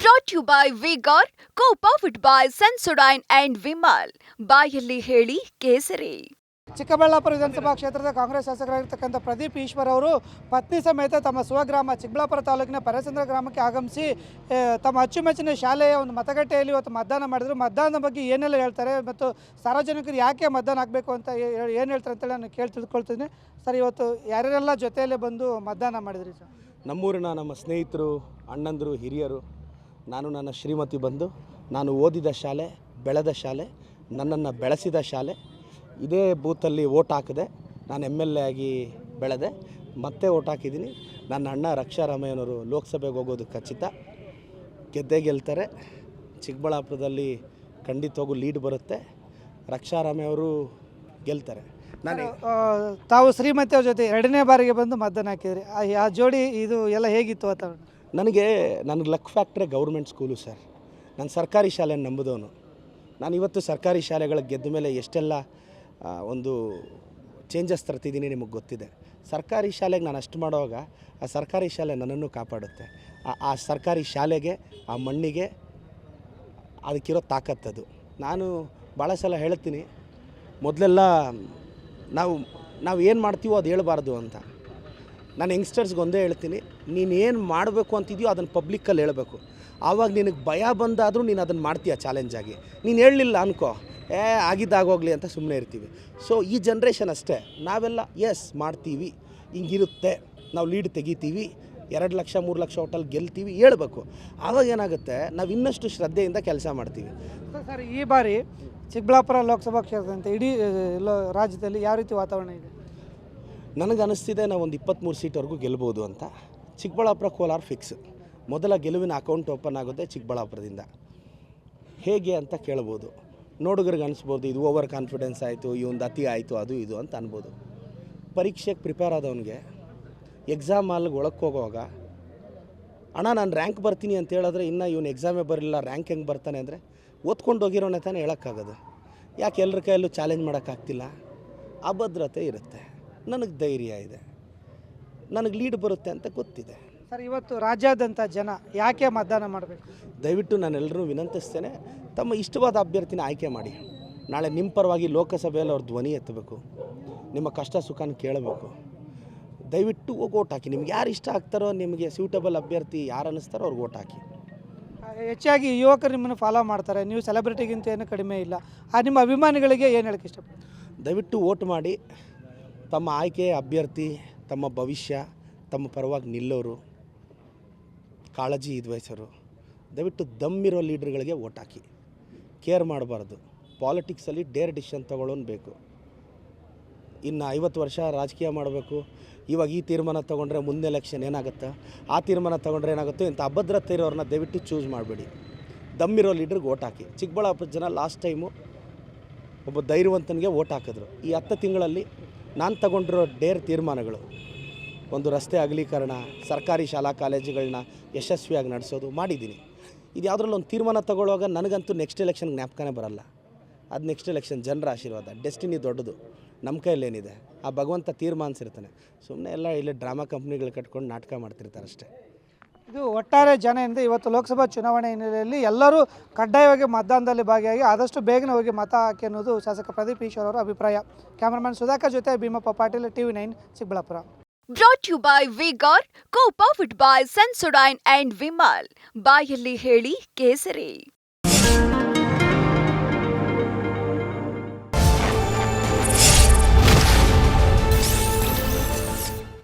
Brought you by Vigor co powered by Sensodyne and Vimal ಬಾಯಲ್ಲಿ ಹೇಳಿ ಕೇಸರಿ. ಚಿಕ್ಕಬಳ್ಳಾಪುರ ವಿಧಾನಸಭಾ ಕ್ಷೇತ್ರದ ಕಾಂಗ್ರೆಸ್ ಶಾಸಕರಾಗಿರ್ತಕ್ಕಂಥ ಪ್ರದೀಪ್ ಈಶ್ವರ್ ಅವರು ಪತ್ನಿ ಸಮೇತ ತಮ್ಮ ಸ್ವಗ್ರಾಮ ಚಿಕ್ಕಬಳ್ಳಾಪುರ ತಾಲೂಕಿನ ಪರಸಂದ್ರ ಗ್ರಾಮಕ್ಕೆ ಆಗಮಿಸಿ ತಮ್ಮ ಅಚ್ಚುಮೆಚ್ಚಿನ ಶಾಲೆಯ ಒಂದು ಮತಗಟ್ಟೆಯಲ್ಲಿ ಇವತ್ತು ಮತದಾನ ಮಾಡಿದರು. ಮತದಾನದ ಬಗ್ಗೆ ಏನೆಲ್ಲ ಹೇಳ್ತಾರೆ ಮತ್ತು ಸಾರ್ವಜನಿಕರು ಯಾಕೆ ಮತದಾನ ಆಗಬೇಕು ಅಂತ ಏನು ಹೇಳ್ತಾರೆ ಅಂತೇಳಿ ನಾನು ಕೇಳಿ ತಿಳ್ಕೊಳ್ತೀನಿ. ಸರ್ ಇವತ್ತು ಯಾರ್ಯಾರೆಲ್ಲ ಜೊತೆಯಲ್ಲೇ ಬಂದು ಮತದಾನ ಮಾಡಿದ್ರಿ ಸರ್? ನಮ್ಮೂರಿನ ನಮ್ಮ ಸ್ನೇಹಿತರು ಅಣ್ಣಂದರು ಹಿರಿಯರು ನಾನು ನನ್ನ ಶ್ರೀಮತಿ ಬಂದು ನಾನು ಓದಿದ ಶಾಲೆ, ಬೆಳೆದ ಶಾಲೆ, ನನ್ನನ್ನು ಬೆಳೆಸಿದ ಶಾಲೆ, ಇದೇ ಬೂತಲ್ಲಿ ಓಟ್ ಹಾಕಿದೆ. ನಾನು ಎಂ ಎಲ್ ಎ ಆಗಿ ಬೆಳೆದೆ. ಮತ್ತೆ ಓಟ್ ಹಾಕಿದ್ದೀನಿ. ನನ್ನ ಅಣ್ಣ ರಕ್ಷಾರಾಮಯ್ಯನವರು ಲೋಕಸಭೆಗೆ ಹೋಗೋದು ಖಚಿತ. ಗೆದ್ದೇ ಗೆಲ್ತಾರೆ. ಚಿಕ್ಕಬಳ್ಳಾಪುರದಲ್ಲಿ ಖಂಡಿತವಾಗೂ ಲೀಡ್ ಬರುತ್ತೆ. ರಕ್ಷಾರಾಮಯ್ಯ ಅವರು ಗೆಲ್ತಾರೆ. ನಾನು ತಾವು ಶ್ರೀಮತಿ ಅವ್ರ ಜೊತೆ ಎರಡನೇ ಬಾರಿಗೆ ಬಂದು ಮತದಾನ ಹಾಕಿದ್ರಿ. ಆ- ಆ ಜೋಡಿ ಇದು ಎಲ್ಲ ಹೇಗಿತ್ತು ವಾತಾವರಣ? ನನಗೆ ನನ್ನ luck factory government school sir ನಾನು ಸರ್ಕಾರಿ ಶಾಲೆಯನ್ನು ನಂಬಿದವನು. ನಾನು ಇವತ್ತು ಸರ್ಕಾರಿ ಶಾಲೆಗಳ ಗೆದ್ದ ಮೇಲೆ ಎಷ್ಟೆಲ್ಲ ಒಂದು ಚೇಂಜಸ್ ತರ್ತಿದ್ದೀನಿ ನಿಮಗೆ ಗೊತ್ತಿದೆ. ಸರ್ಕಾರಿ ಶಾಲೆಗೆ ನಾನು ಅಷ್ಟು ಮಾಡುವಾಗ ಆ ಸರ್ಕಾರಿ ಶಾಲೆ ನನ್ನನ್ನು ಕಾಪಾಡುತ್ತೆ. ಆ- ಸರ್ಕಾರಿ ಶಾಲೆಗೆ, ಆ ಮಣ್ಣಿಗೆ ಅದಕ್ಕಿರೋ ತಾಕತ್ತದು ನಾನು ಭಾಳ ಸಲ ಹೇಳ್ತೀನಿ, ಮೊದಲೆಲ್ಲ ನಾವು ನಾವು ಏನು ಮಾಡ್ತೀವೋ ಅದು ಹೇಳಬಾರ್ದು ಅಂತ. ನಾನು ಯಂಗ್ಸ್ಟರ್ಸ್ಗೆ ಒಂದೇ ಹೇಳ್ತೀನಿ, ನೀನು ಏನು ಮಾಡಬೇಕು ಅಂತಿದೆಯೋ ಅದನ್ನು ಪಬ್ಲಿಕ್ಕಲ್ಲಿ ಹೇಳಬೇಕು. ಆವಾಗ ನಿನಗೆ ಭಯ ಬಂದಾದರೂ ನೀನು ಅದನ್ನು ಮಾಡ್ತೀಯ ಚಾಲೆಂಜಾಗಿ ನೀನು ಹೇಳಲಿಲ್ಲ ಅನ್ಕೋ, ಏ, ಆಗಿದ್ದಾಗೋಗ್ಲಿ ಅಂತ ಸುಮ್ಮನೆ ಇರ್ತೀವಿ. ಸೊ ಈ ಜನ್ರೇಷನ್ ಅಷ್ಟೇ. ನಾವೆಲ್ಲ ಎಸ್ ಮಾಡ್ತೀವಿ. ಹಿಂಗಿರುತ್ತೆ. ನಾವು ಲೀಡ್ ತೆಗಿತೀವಿ. ಎರಡು ಲಕ್ಷ, ಮೂರು ಲಕ್ಷ ಹೋಟೆಲ್ ಗೆಲ್ತೀವಿ. ಹೇಳ್ಬೇಕು. ಆವಾಗ ಏನಾಗುತ್ತೆ, ನಾವು ಇನ್ನಷ್ಟು ಶ್ರದ್ಧೆಯಿಂದ ಕೆಲಸ ಮಾಡ್ತೀವಿ. ಸರ್ ಈ ಬಾರಿ ಚಿಕ್ಕಬಳ್ಳಾಪುರ ಲೋಕಸಭಾ ಕ್ಷೇತ್ರದಂತೆ ಇಡೀ ರಾಜ್ಯದಲ್ಲಿ ಯಾವ ರೀತಿ ವಾತಾವರಣ ಇದೆ? ನನಗೆ ಅನಿಸ್ತಿದೆ ನಾವು ಒಂದು ಇಪ್ಪತ್ತ್ಮೂರು ಸೀಟ್ವರೆಗೂ ಗೆಲ್ಬೋದು ಅಂತ. ಚಿಕ್ಕಬಳ್ಳಾಪುರ ಕೋಲಾರ ಫಿಕ್ಸ್ ಮೊದಲ ಗೆಲುವಿನ ಅಕೌಂಟ್ ಓಪನ್ ಆಗುತ್ತೆ ಚಿಕ್ಕಬಳ್ಳಾಪುರದಿಂದ. ಹೇಗೆ ಅಂತ ಕೇಳ್ಬೋದು. ನೋಡುಗರಿಗೆ ಅನಿಸ್ಬೋದು, ಇದು ಓವರ್ ಕಾನ್ಫಿಡೆನ್ಸ್ ಆಯಿತು ಇವೊಂದು ಅತಿ ಆಯಿತು, ಅದು ಇದು ಅಂತ ಅನ್ಬೋದು. ಪರೀಕ್ಷೆಗೆ ಪ್ರಿಪೇರ್ ಆದವನಿಗೆ ಎಕ್ಸಾಮ್ ಹಾಲ್ಗೆ ಒಳಕ್ಕೆ ಹೋಗುವಾಗ, ಅಣ್ಣ, ನಾನು ರ್ಯಾಂಕ್ ಬರ್ತೀನಿ ಅಂತ ಹೇಳಿದ್ರೆ ಇನ್ನೂ ಇವನು ಎಕ್ಸಾಮೇ ಬರಲಿಲ್ಲ ರ್ಯಾಂಕ್ ಹೆಂಗೆ ಬರ್ತಾನೆ? ಅಂದರೆ, ಓದ್ಕೊಂಡು ಹೋಗಿರೋನೇ ತಾನೇ ಹೇಳೋಕ್ಕಾಗೋದು. ಯಾಕೆ ಎಲ್ಲರ ಕೈಯಲ್ಲೂ ಚಾಲೆಂಜ್ ಮಾಡೋಕ್ಕಾಗ್ತಿಲ್ಲ? ಅಭದ್ರತೆ ಇರುತ್ತೆ. ನನಗೆ ಧೈರ್ಯ ಇದೆ. ನನಗೆ ಲೀಡ್ ಬರುತ್ತೆ ಅಂತ ಗೊತ್ತಿದೆ. ಸರ್ ಇವತ್ತು ರಾಜ್ಯಾದ್ಯಂತ ಜನ ಯಾಕೆ ಮತದಾನ ಮಾಡಬೇಕು? ದಯವಿಟ್ಟು ನಾನೆಲ್ಲರೂ ವಿನಂತಿಸ್ತೇನೆ ತಮ್ಮ ಇಷ್ಟವಾದ ಅಭ್ಯರ್ಥಿನ ಆಯ್ಕೆ ಮಾಡಿ. ನಾಳೆ ನಿಮ್ಮ ಪರವಾಗಿ ಲೋಕಸಭೆಯಲ್ಲಿ ಅವ್ರ ಧ್ವನಿ ಎತ್ತಬೇಕು. ನಿಮ್ಮ ಕಷ್ಟ ಸುಖನ ಕೇಳಬೇಕು. ದಯವಿಟ್ಟು ಹೋಗಿ ಓಟ್ ಹಾಕಿ. ನಿಮ್ಗೆ ಯಾರು ಇಷ್ಟ ಆಗ್ತಾರೋ ನಿಮಗೆ ಸೂಟಬಲ್ ಅಭ್ಯರ್ಥಿ ಯಾರು ಅನ್ನಿಸ್ತಾರೋ ಅವ್ರಿಗೆ ಓಟ್ ಹಾಕಿ. ಹೆಚ್ಚಾಗಿ ಯುವಕರು ನಿಮ್ಮನ್ನು ಫಾಲೋ ಮಾಡ್ತಾರೆ. ನೀವು ಸೆಲೆಬ್ರಿಟಿಗಿಂತ ಏನು ಕಡಿಮೆ ಇಲ್ಲ. ಆ ನಿಮ್ಮ ಅಭಿಮಾನಿಗಳಿಗೆ ಏನು ಹೇಳಕ್ಕೆ ಇಷ್ಟಪಡ್ತೀವಿ ದಯವಿಟ್ಟು ವೋಟ್ ಮಾಡಿ. ತಮ್ಮ ಆಯ್ಕೆ, ಅಭ್ಯರ್ಥಿ, ತಮ್ಮ ಭವಿಷ್ಯ, ತಮ್ಮ ಪರವಾಗಿ ನಿಲ್ಲೋರು, ಕಾಳಜಿ ಇದ್ವಯಸರು ದಯವಿಟ್ಟು ದಮ್ಮಿರೋ ಲೀಡ್ರ್ಗಳಿಗೆ ವೋಟ್ ಹಾಕಿ. ಕೇರ್ ಮಾಡಬಾರ್ದು. ಪಾಲಿಟಿಕ್ಸಲ್ಲಿ ಡೇರ್ ಡಿಸಿಷನ್ ತೊಗೊಳ್ಳೋನು ಬೇಕು. ಇನ್ನು ಐವತ್ತು ವರ್ಷ ರಾಜಕೀಯ ಮಾಡಬೇಕು. ಇವಾಗ ಈ ತೀರ್ಮಾನ ತೊಗೊಂಡ್ರೆ ಮುಂದೆ ಎಲೆಕ್ಷನ್ ಏನಾಗುತ್ತೆ? ಆ ತೀರ್ಮಾನ ತೊಗೊಂಡ್ರೆ ಏನಾಗುತ್ತೋ? ಇಂಥ ಅಭದ್ರತೆ ಇರೋರನ್ನ ದಯವಿಟ್ಟು ಚೂಸ್ ಮಾಡಬೇಡಿ. ದಮ್ಮಿರೋ ಲೀಡ್ರಿಗೆ ವೋಟ್ ಹಾಕಿ. ಚಿಕ್ಕಬಳ್ಳಾಪುರ ಜನ ಲಾಸ್ಟ್ ಟೈಮು ಒಬ್ಬ ಧೈರ್ಯವಂತನಿಗೆ ಓಟ್ ಹಾಕಿದ್ರು. ಈ ಹತ್ತು ತಿಂಗಳಲ್ಲಿ ನಾನು ತಗೊಂಡಿರೋ ಡೇರ್ ತೀರ್ಮಾನಗಳು, ಒಂದು ರಸ್ತೆ ಅಗಲೀಕರಣ, ಸರ್ಕಾರಿ ಶಾಲಾ ಕಾಲೇಜುಗಳನ್ನ ಯಶಸ್ವಿಯಾಗಿ ನಡೆಸೋದು ಮಾಡಿದ್ದೀನಿ. ಇದು ಯಾವುದ್ರಲ್ಲಿ ಒಂದು ತೀರ್ಮಾನ ತಗೊಳ್ಳುವಾಗ ನನಗಂತೂ ನೆಕ್ಸ್ಟ್ ಎಲೆಕ್ಷನ್ ಜ್ಞಾಪಕನೇ ಬರಲ್ಲ. ಅದು ನೆಕ್ಸ್ಟ್ ಎಲೆಕ್ಷನ್ ಜನರ ಆಶೀರ್ವಾದ ಡೆಸ್ಟಿನಿ ದೊಡ್ಡದು. ನಮ್ಮ ಕೈಯಲ್ಲೇನಿದೆ ಆ ಭಗವಂತ ತೀರ್ಮಾನಿಸಿರ್ತಾನೆ. ಸುಮ್ಮನೆ ಎಲ್ಲ ಇಲ್ಲಿ ಡ್ರಾಮಾ ಕಂಪ್ನಿಗಳು ಕಟ್ಕೊಂಡು ನಾಟಕ ಮಾಡ್ತಿರ್ತಾರೆ ಅಷ್ಟೇ ಇದು ಒಟ್ಟಾರೆ ಜನರಿಂದ ಇವತ್ತು ಲೋಕಸಭಾ ಚುನಾವಣೆ ಹಿನ್ನೆಲೆಯಲ್ಲಿ ಎಲ್ಲರೂ ಕಡ್ಡಾಯವಾಗಿ ಮತದಾನದಲ್ಲಿ ಭಾಗಿಯಾಗಿ ಆದಷ್ಟು ಬೇಗನೆ ಹೋಗಿ ಮತ ಹಾಕಿ ಅನ್ನೋದು ಶಾಸಕ ಪ್ರದೀಪ್ ಈಶ್ವರ್ ಅವರ ಅಭಿಪ್ರಾಯ. ಕ್ಯಾಮರಾಮನ್ ಸುಧಾಕರ್ ಜೊತೆ Bheemappa Patil, TV nine, Chikkaballapur. Brought you by Vigor co powered by Sensodyne and Vimal ಬಾಯಲ್ಲಿ ಹೇಳಿ ಕೇಸರಿ.